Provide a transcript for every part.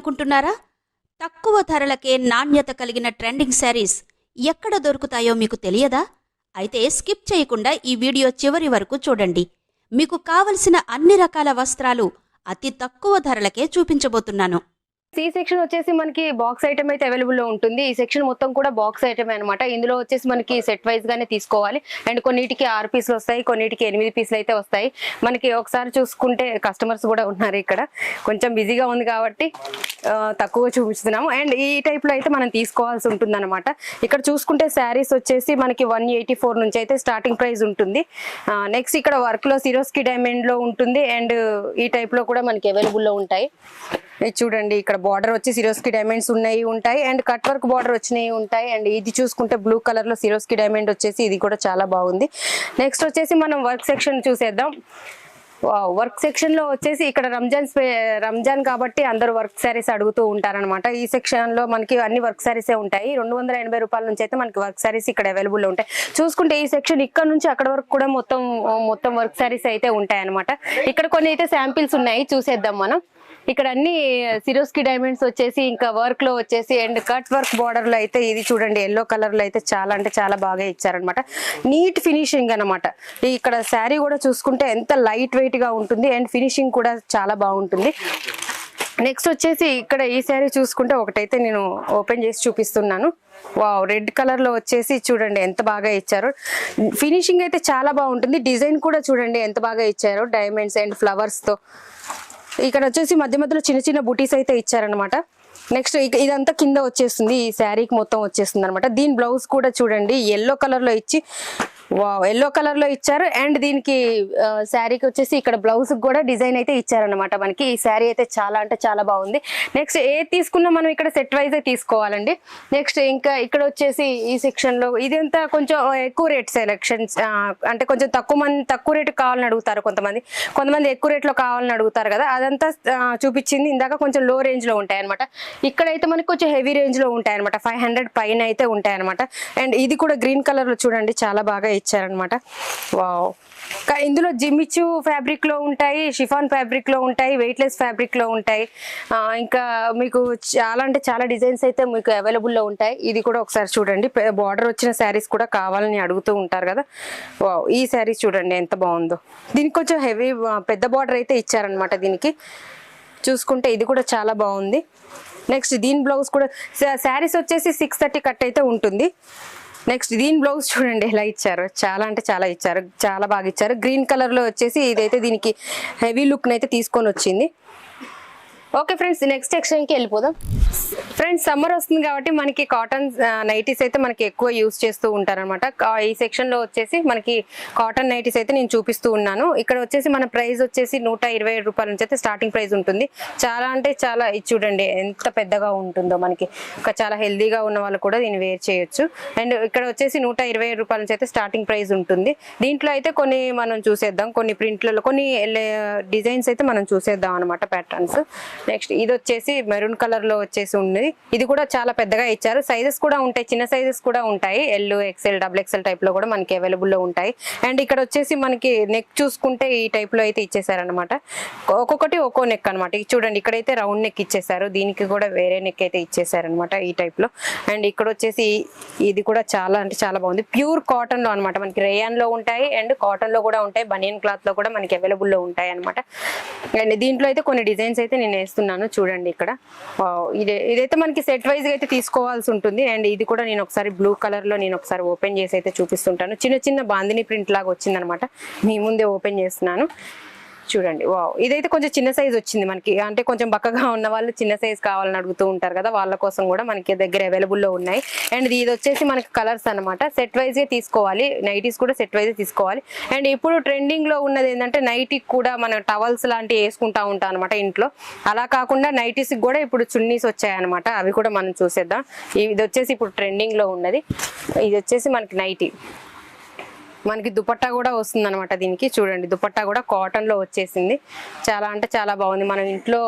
అనుకుంటున్నారా? తక్కువ ధరలకే నాణ్యత కలిగిన ట్రెండింగ్ శారీస్ ఎక్కడ దొరుకుతాయో మీకు తెలియదా? అయితే స్కిప్ చేయకుండా ఈ వీడియో చివరి వరకు చూడండి. మీకు కావలసిన అన్ని రకాల వస్త్రాలు అతి తక్కువ ధరలకే చూపించబోతున్నాను. సి సెక్షన్ వచ్చేసి మనకి బాక్స్ ఐటమ్ అయితే అవైలబుల్లో ఉంటుంది. ఈ సెక్షన్ మొత్తం కూడా బాక్స్ ఐటమ్ అనమాట ఇందులో వచ్చేసి మనకి సెట్ వైజ్ గానే తీసుకోవాలి. అండ్ కొన్నిటికి ఆరు పీసులు వస్తాయి కొన్నిటికి ఎనిమిది పీసులు అయితే వస్తాయి. మనకి ఒకసారి చూసుకుంటే కస్టమర్స్ కూడా ఉన్నారు ఇక్కడ. కొంచెం బిజీగా ఉంది కాబట్టి తక్కువ చూపిస్తున్నాము. అండ్ ఈ టైప్లో అయితే మనం తీసుకోవాల్సి ఉంటుంది అనమాట ఇక్కడ చూసుకుంటే శారీస్ వచ్చేసి మనకి వన్ ఎయిటీ ఫోర్ నుంచి అయితే స్టార్టింగ్ ప్రైస్ ఉంటుంది. నెక్స్ట్ ఇక్కడ వర్క్లో సిరోస్కి డైమండ్లో ఉంటుంది. అండ్ ఈ టైప్లో కూడా మనకి అవైలబుల్లో ఉంటాయి. ఇది చూడండి ఇక్కడ బార్డర్ వచ్చి సిరోస్కి డైమండ్స్ ఉన్నాయి ఉంటాయి. అండ్ కట్ వర్క్ బార్డర్ వచ్చినాయి ఉంటాయి. అండ్ ఇది చూసుకుంటే బ్లూ కలర్లో సిరోస్కి డైమండ్ వచ్చేసి ఇది కూడా చాలా బాగుంది. నెక్స్ట్ వచ్చేసి మనం వర్క్ సెక్షన్ చూసేద్దాం. వర్క్ సెక్షన్లో వచ్చేసి ఇక్కడ రంజాన్ రంజాన్ కాబట్టి అందరూ వర్క్ శారీస్ అడుగుతూ ఉంటారనమాట ఈ సెక్షన్లో మనకి అన్ని వర్క్ శారీసే ఉంటాయి. రెండు వందల ఎనభై రూపాయల నుంచి అయితే మనకి వర్క్ శారీస్ ఇక్కడ అవైలబుల్ ఉంటాయి. చూసుకుంటే ఈ సెక్షన్ ఇక్కడ నుంచి అక్కడ వరకు కూడా మొత్తం మొత్తం వర్క్ శారీస్ అయితే ఉంటాయి అనమాట ఇక్కడ కొన్ని అయితే శాంపిల్స్ ఉన్నాయి చూసేద్దాం మనం. ఇక్కడ అన్ని సిరోస్కి డైమండ్స్ వచ్చేసి ఇంకా వర్క్లో వచ్చేసి అండ్ కట్ వర్క్ బార్డర్లో అయితే ఇది చూడండి ఎల్లో కలర్లో అయితే చాలా అంటే చాలా బాగా ఇచ్చారనమాట నీట్ ఫినిషింగ్ అనమాట ఇక్కడ శారీ కూడా చూసుకుంటే ఎంత లైట్ వెయిట్గా ఉంటుంది అండ్ ఫినిషింగ్ కూడా చాలా బాగుంటుంది. నెక్స్ట్ వచ్చేసి ఇక్కడ ఈ శారీ చూసుకుంటే ఒకటైతే నేను ఓపెన్ చేసి చూపిస్తున్నాను. వావ్ రెడ్ కలర్లో వచ్చేసి చూడండి ఎంత బాగా ఇచ్చారు. ఫినిషింగ్ అయితే చాలా బాగుంటుంది. డిజైన్ కూడా చూడండి ఎంత బాగా ఇచ్చారు. డైమండ్స్ అండ్ ఫ్లవర్స్తో. ఇక్కడ వచ్చేసి మధ్య మధ్యలో చిన్న చిన్న బుటీస్ అయితే ఇచ్చారనమాట నెక్స్ట్ ఇదంతా కింద వచ్చేస్తుంది. ఈ శారీకి మొత్తం వచ్చేస్తుంది అనమాట దీని బ్లౌజ్ కూడా చూడండి. ఎల్లో కలర్లో ఇచ్చి ఎల్లో కలర్లో ఇచ్చారు. అండ్ దీనికి శారీకి వచ్చేసి ఇక్కడ బ్లౌజ్ కూడా డిజైన్ అయితే ఇచ్చారనమాట మనకి. ఈ శారీ అయితే చాలా అంటే చాలా బాగుంది. నెక్స్ట్ ఏ తీసుకున్నా మనం ఇక్కడ సెట్ వైజ్ తీసుకోవాలండి. నెక్స్ట్ ఇంకా ఇక్కడ వచ్చేసి ఈ సెక్షన్లో ఇదంతా కొంచెం ఎక్కువ రేట్ సెలెక్షన్స్ అంటే కొంచెం తక్కువ మంది తక్కువ రేట్ కావాలని అడుగుతారు కొంతమంది. కొంతమంది ఎక్కువ రేట్లో కావాలని అడుగుతారు కదా. అదంతా చూపించింది. ఇందాక కొంచెం లో రేంజ్లో ఉంటాయి అనమాట ఇక్కడైతే మనకి కొంచెం హెవీ రేంజ్లో ఉంటాయి అనమాట ఫైవ్ హండ్రెడ్ పైన అయితే ఉంటాయి అనమాట అండ్ ఇది కూడా గ్రీన్ కలర్లో చూడండి. చాలా బాగా ఇచ్చారనమాట. వావ్. ఇందులో జిమ్మిచ్చు ఫ్యాబ్రిక్లో ఉంటాయి షిఫాన్ ఫ్యాబ్రిక్లో ఉంటాయి వెయిట్లెస్ ఫ్యాబ్రిక్లో ఉంటాయి ఇంకా మీకు చాలా అంటే చాలా డిజైన్స్ అయితే మీకు అవైలబుల్లో ఉంటాయి. ఇది కూడా ఒకసారి చూడండి. బార్డర్ వచ్చిన శారీస్ కూడా కావాలని అడుగుతూ ఉంటారు కదా. వావ్. ఈ శారీస్ చూడండి ఎంత బాగుందో. దీనికి కొంచెం హెవీ పెద్ద బార్డర్ అయితే ఇచ్చారనమాట దీనికి. చూసుకుంటే ఇది కూడా చాలా బాగుంది. నెక్స్ట్ దీని బ్లౌజ్ కూడా శారీస్ వచ్చేసి సిక్స్ థర్టీ కట్ అయితే ఉంటుంది. నెక్స్ట్ దీని బ్లౌజ్ చూడండి ఎలా ఇచ్చారు. చాలా అంటే చాలా ఇచ్చారు. చాలా బాగా ఇచ్చారు. గ్రీన్ కలర్లో వచ్చేసి ఇదైతే దీనికి హెవీ లుక్ అయితే తీసుకొని వచ్చింది. ఓకే ఫ్రెండ్స్ నెక్స్ట్ సెక్షన్కి వెళ్ళిపోదాం. ఫ్రెండ్స్ సమ్మర్ వస్తుంది కాబట్టి మనకి కాటన్ నైటీస్ అయితే మనకి ఎక్కువ యూస్ చేస్తూ ఉంటారనమాట ఈ సెక్షన్లో వచ్చేసి మనకి కాటన్ నైటీస్ అయితే నేను చూపిస్తూ ఉన్నాను. ఇక్కడ వచ్చేసి మన ప్రైస్ వచ్చేసి నూట ఇరవై రూపాయల నుంచి అయితే స్టార్టింగ్ ప్రైస్ ఉంటుంది. చాలా అంటే చాలా ఇది చూడండి ఎంత పెద్దగా ఉంటుందో మనకి. ఒక చాలా హెల్దీగా ఉన్న వాళ్ళు కూడా దీన్ని వేర్ చేయొచ్చు. అండ్ ఇక్కడ వచ్చేసి నూట ఇరవై రూపాయల నుంచి అయితే స్టార్టింగ్ ప్రైస్ ఉంటుంది. దీంట్లో అయితే కొన్ని మనం చూసేద్దాం. కొన్ని ప్రింట్లలో కొన్ని డిజైన్స్ అయితే మనం చూసేద్దాం అనమాట ప్యాటర్న్స్ నెక్స్ట్ ఇది వచ్చేసి మెరూన్ కలర్లో వచ్చేసి ఉంది ఇది కూడా చాలా పెద్దగా ఇచ్చారు. సైజెస్ కూడా ఉంటాయి. చిన్న సైజెస్ కూడా ఉంటాయి. ఎల్ ఎక్సెల్ డబుల్ ఎక్సెల్ టైప్లో కూడా మనకి అవైలబుల్లో ఉంటాయి. అండ్ ఇక్కడ వచ్చేసి మనకి నెక్ చూసుకుంటే ఈ టైప్లో అయితే ఇచ్చేసారనమాట ఒక్కొక్కటి ఒక్కో నెక్ అనమాట చూడండి ఇక్కడైతే రౌండ్ నెక్ ఇచ్చేసారు. దీనికి కూడా వేరే నెక్ అయితే ఇచ్చేసారనమాట ఈ టైప్లో. అండ్ ఇక్కడ వచ్చేసి ఇది కూడా చాలా అంటే చాలా బాగుంది. ప్యూర్ కాటన్లో అనమాట మనకి రేయాన్లో ఉంటాయి అండ్ కాటన్లో కూడా ఉంటాయి. బనియన్ క్లాత్లో కూడా మనకి అవైలబుల్లో ఉంటాయి అనమాట అండ్ దీంట్లో అయితే కొన్ని డిజైన్స్ అయితే నేను వేస్తున్నాను చూడండి ఇక్కడ. ఇది ఇదైతే మనకి సెట్ వైజ్ అయితే తీసుకోవాల్సి ఉంటుంది. అండ్ ఇది కూడా నేను ఒకసారి బ్లూ కలర్లో నేను ఒకసారి ఓపెన్ చేసి అయితే చూపిస్తుంటాను. చిన్న చిన్న బాందిని ప్రింట్ లాగా వచ్చిందనమాట. మీ ముందే ఓపెన్ చేస్తున్నాను. చూడండి వావ్. ఇదైతే కొంచెం చిన్న సైజ్ వచ్చింది మనకి. అంటే కొంచెం బక్కగా ఉన్న వాళ్ళు చిన్న సైజ్ కావాలని అడుగుతూ ఉంటారు కదా వాళ్ళ కోసం కూడా మనకి దగ్గర అవైలబుల్లో ఉన్నాయి. అండ్ ఇది వచ్చేసి మనకి కలర్స్ అన్నమాట. సెట్ వైజ్గా తీసుకోవాలి. నైటీస్ కూడా సెట్ వైజ్ తీసుకోవాలి. అండ్ ఇప్పుడు ట్రెండింగ్లో ఉన్నది ఏంటంటే నైటీకి కూడా మన టవల్స్ లాంటివి వేసుకుంటా ఉంటాం అనమాట ఇంట్లో. అలా కాకుండా నైటీస్కి కూడా ఇప్పుడు చున్నీస్ వచ్చాయన్నమాట. అవి కూడా మనం చూసేద్దాం. ఇది వచ్చేసి ఇప్పుడు ట్రెండింగ్లో ఉన్నది. ఇది వచ్చేసి మనకి నైటీ మనకి దుపట్టా కూడా వస్తుంది అనమాట దీనికి. చూడండి దుపట్టా కూడా కాటన్లో వచ్చేసింది. చాలా అంటే చాలా బాగుంది. మనం ఇంట్లో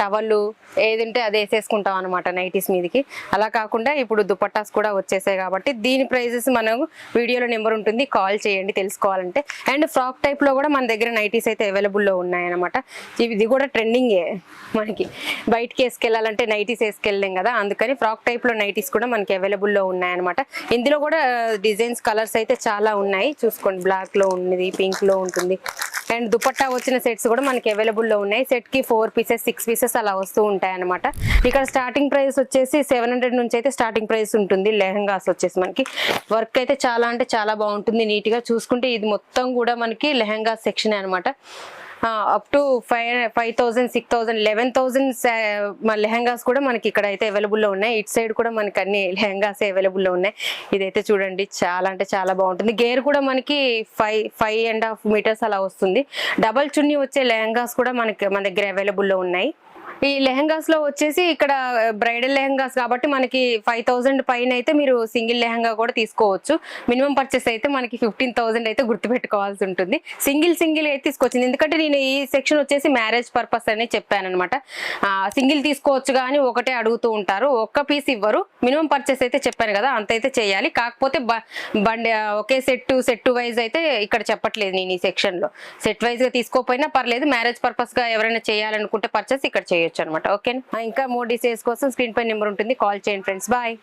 టవల్లు ఏదింటే అది వేసేసుకుంటాం అనమాట నైటీస్ మీదకి. అలా కాకుండా ఇప్పుడు దుపట్టాస్ కూడా వచ్చేసాయి కాబట్టి దీని ప్రైజెస్ మనం వీడియోలో నెంబర్ ఉంటుంది. కాల్ చేయండి తెలుసుకోవాలంటే. అండ్ ఫ్రాక్ టైప్లో కూడా మన దగ్గర నైటీస్ అయితే అవైలబుల్లో ఉన్నాయన్నమాట. ఇది కూడా ట్రెండింగే మనకి. బయటికి వేసుకెళ్ళాలంటే నైటీస్ వేసుకెళ్ళలేం కదా. అందుకని ఫ్రాక్ టైప్లో నైటీస్ కూడా మనకి అవైలబుల్లో ఉన్నాయన్నమాట. ఉన్నాయి అనమాట ఇందులో కూడా డిజైన్స్ కలర్స్ అయితే చాలా ఉన్నాయి ఉన్నాయి. చూసుకోండి బ్లాక్లో ఉన్నది పింక్లో ఉంటుంది. అండ్ దుపట్టా వచ్చిన సెట్స్ కూడా మనకి అవైలబుల్లో ఉన్నాయి. సెట్కి ఫోర్ పీసెస్ సిక్స్ పీసెస్ అలా వస్తూ ఉంటాయి అనమాట ఇక్కడ స్టార్టింగ్ ప్రైస్ వచ్చేసి సెవెన్ హండ్రెడ్ నుంచి అయితే స్టార్టింగ్ ప్రైస్ ఉంటుంది. లెహంగాస్ వచ్చేసి మనకి. వర్క్ అయితే చాలా అంటే చాలా బాగుంటుంది. నీట్గా చూసుకుంటే ఇది మొత్తం కూడా మనకి లెహంగా సెక్షన్ అనమాట up to five five thousand six thousand eleven thousand lehengas కూడా మనకి ఇక్కడ అయితే అవైలబుల్లో ఉన్నాయి. ఇటు సైడ్ కూడా మనకి అన్ని లెహంగాస్ అవైలబుల్లో ఉన్నాయి. ఇదైతే చూడండి చాలా అంటే చాలా బాగుంటుంది. గేర్ కూడా మనకి five five and half meters అలా వస్తుంది. డబల్ చున్నీ వచ్చే లెహంగాస్ కూడా మనకి మన దగ్గర అవైలబుల్లో ఉన్నాయి. ఈ లెహంగాస్లో వచ్చేసి ఇక్కడ బ్రైడల్ లెహంగాస్ కాబట్టి మనకి ఫైవ్ థౌసండ్ పైన అయితే మీరు సింగిల్ లెహంగా కూడా తీసుకోవచ్చు. మినిమం పర్చేస్ అయితే మనకి ఫిఫ్టీన్ థౌసండ్ అయితే గుర్తుపెట్టుకోవాల్సి ఉంటుంది. సింగిల్ సింగిల్ అయితే తీసుకొచ్చింది ఎందుకంటే నేను ఈ సెక్షన్ వచ్చేసి మ్యారేజ్ పర్పస్ అని చెప్పాను అనమాట సింగిల్ తీసుకోవచ్చు కానీ ఒకటే అడుగుతూ ఉంటారు. ఒక్క పీస్ ఇవ్వరు. మినిమం పర్చేస్ అయితే చెప్పాను కదా అంత అయితే చేయాలి. కాకపోతే బ- బండి ఒకే సెట్ సెట్ వైజ్ అయితే ఇక్కడ చెప్పట్లేదు నేను ఈ సెక్షన్లో. సెట్ వైజ్గా తీసుకోకపోయినా పర్లేదు. మ్యారేజ్ పర్పస్గా ఎవరైనా చేయాలనుకుంటే పర్చేస్ ఇక్కడ చేయొచ్చు. అనమాట ఓకే ఇంకా మోర్ డిసైల్స్ కోసం స్క్రీన్ పై నెంబర్ ఉంటుంది. కాల్ చేయండి ఫ్రెండ్స్. బాయ్.